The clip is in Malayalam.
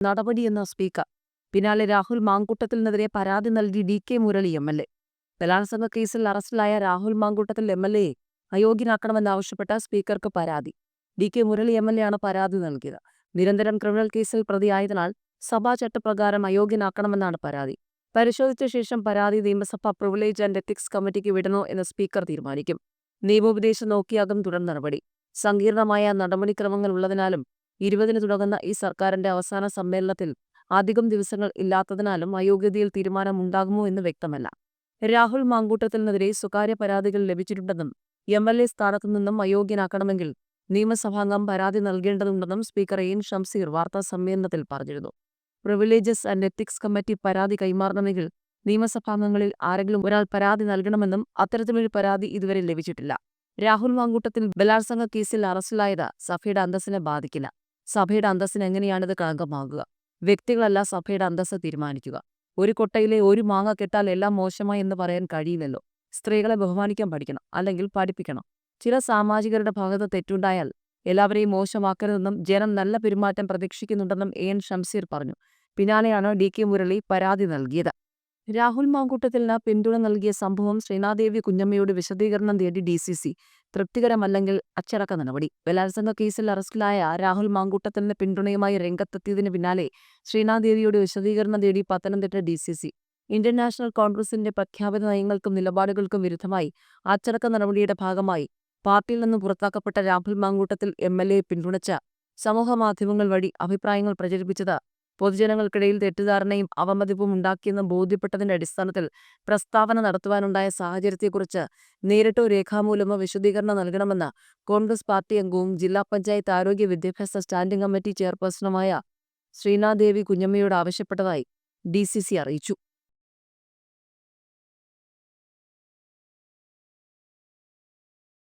നടപടിയെന്ന സ്പീക്കർ. പിന്നാലെ രാഹുൽ മാങ്കൂട്ടത്തിനെതിരെ പരാതി നൽകി D K Murali M L A. ബലാത്സംഗ കേസിൽ അറസ്റ്റിലായ രാഹുൽ മാങ്കൂട്ടത്തിൽ എം എൽ എയെ അയോഗ്യനാക്കണമെന്നാവശ്യപ്പെട്ട സ്പീക്കർക്ക് പരാതി. D K Murali M L A ആണ് പരാതി നൽകിയത്. നിരന്തരം ക്രിമിനൽ കേസിൽ പ്രതിയായതിനാൽ സഭാ ചട്ടപ്രകാരം അയോഗ്യനാക്കണമെന്നാണ് പരാതി. പരിശോധിച്ച ശേഷം പരാതി നിയമസഭ പ്രിവിലേജ് ആൻഡ് എത്തിക്സ് കമ്മിറ്റിക്ക് വിടണോ എന്ന് സ്പീക്കർ തീരുമാനിക്കും. നിയമോപദേശം നോക്കിയാകും തുടർ നടപടി. സങ്കീർണമായ നടപടിക്രമങ്ങൾ ഉള്ളതിനാലും ഇരുപതിന് തുടങ്ങുന്ന ഈ സർക്കാരിന്റെ അവസാന സമ്മേളനത്തിൽ അധികം ദിവസങ്ങൾ ഇല്ലാത്തതിനാലും അയോഗ്യതയിൽ തീരുമാനമുണ്ടാകുമോ എന്ന് വ്യക്തമല്ല. രാഹുൽ മാങ്കൂട്ടത്തിനെതിരെ സ്വകാര്യ പരാതികൾ ലഭിച്ചിട്ടുണ്ടെന്നും എം എൽ എ സ്ഥാനത്തു നിന്നും അയോഗ്യനാക്കണമെങ്കിൽ നിയമസഭാംഗം പരാതി നൽകേണ്ടതുണ്ടെന്നും സ്പീക്കർ എൻ ഷംസീർ വാർത്താ സമ്മേളനത്തിൽ പറഞ്ഞിരുന്നു. പ്രിവിലേജസ് ആൻഡ് എത്തിക്സ് കമ്മിറ്റി പരാതി കൈമാറണമെങ്കിൽ നിയമസഭാംഗങ്ങളിൽ ആരെങ്കിലും ഒരാൾ പരാതി നൽകണമെന്നും അത്തരത്തിലൊരു പരാതി ഇതുവരെ ലഭിച്ചിട്ടില്ല. രാഹുൽ മാങ്കൂട്ടത്തിൽ ബലാത്സംഗ കേസിൽ അറസ്റ്റിലായത് സഭയുടെ അന്തസ്സിനെ ബാധിക്കില്ല. സഭയുടെ അന്തസ്സിന് എങ്ങനെയാണിത് കളങ്കമാകുക? വ്യക്തികളല്ല സഭയുടെ അന്തസ്സ് തീരുമാനിക്കുക. ഒരു കൊട്ടയിലെ ഒരു മാങ്ങ കെട്ടാൽ എല്ലാം മോശമായി എന്ന് പറയാൻ കഴിയില്ലല്ലോ. സ്ത്രീകളെ ബഹുമാനിക്കാൻ പഠിക്കണം അല്ലെങ്കിൽ പഠിപ്പിക്കണം. ചില സാമാജികരുടെ ഭാഗത്ത് തെറ്റുണ്ടായാൽ എല്ലാവരെയും മോശമാക്കരുതെന്നും ജനം നല്ല പെരുമാറ്റം പ്രതീക്ഷിക്കുന്നുണ്ടെന്നും എ. എൻ. ഷംസീർ പറഞ്ഞു. പിന്നാലെയാണ് ഡി. കെ. മുരളി പരാതി നൽകിയത്. രാഹുൽ മാങ്കൂട്ടത്തിന് പിന്തുണ നൽകിയ സംഭവം ശ്രീനാദേവി കുഞ്ഞമ്മയോട് വിശദീകരണം തേടി ഡി സി സി തൃപ്തികരമല്ലെങ്കിൽ അച്ചടക്ക നടപടി. ബലാത്സംഗ കേസിൽ അറസ്റ്റിലായ രാഹുൽ മാങ്കൂട്ടത്തിന് പിന്തുണയുമായി രംഗത്തെത്തിയതിന് പിന്നാലെ ശ്രീനാദേവിയോട് വിശദീകരണം തേടി Pathanamthitta D C C Indian National കോൺഗ്രസിന്റെ പ്രഖ്യാപിത നയങ്ങൾക്കും നിലപാടുകൾക്കും വിരുദ്ധമായി അച്ചടക്ക നടപടിയുടെ ഭാഗമായി പാർട്ടിയിൽ നിന്ന് പുറത്താക്കപ്പെട്ട Rahul Mankoottathil M L A പിന്തുണച്ച സമൂഹമാധ്യമങ്ങൾ വഴി അഭിപ്രായങ്ങൾ പ്രചരിപ്പിച്ചത് പൊതുജനങ്ങൾക്കിടയിൽ തെറ്റിദ്ധാരണയും അവമതിപ്പും ഉണ്ടാക്കിയെന്ന് ബോധ്യപ്പെട്ടതിന്റെ അടിസ്ഥാനത്തിൽ പ്രസ്താവന നടത്തുവാനുണ്ടായ സാഹചര്യത്തെക്കുറിച്ച് നേരിട്ടോ രേഖാമൂലമോ വിശദീകരണം നൽകണമെന്ന് കോൺഗ്രസ് പാർട്ടി അംഗവും ജില്ലാ പഞ്ചായത്ത് ആരോഗ്യ വിദ്യാഭ്യാസ സ്റ്റാൻഡിംഗ് കമ്മിറ്റി ചെയർപേഴ്സണുമായ ശ്രീനാദേവി കുഞ്ഞമ്മയോട് ആവശ്യപ്പെട്ടതായി ഡി അറിയിച്ചു.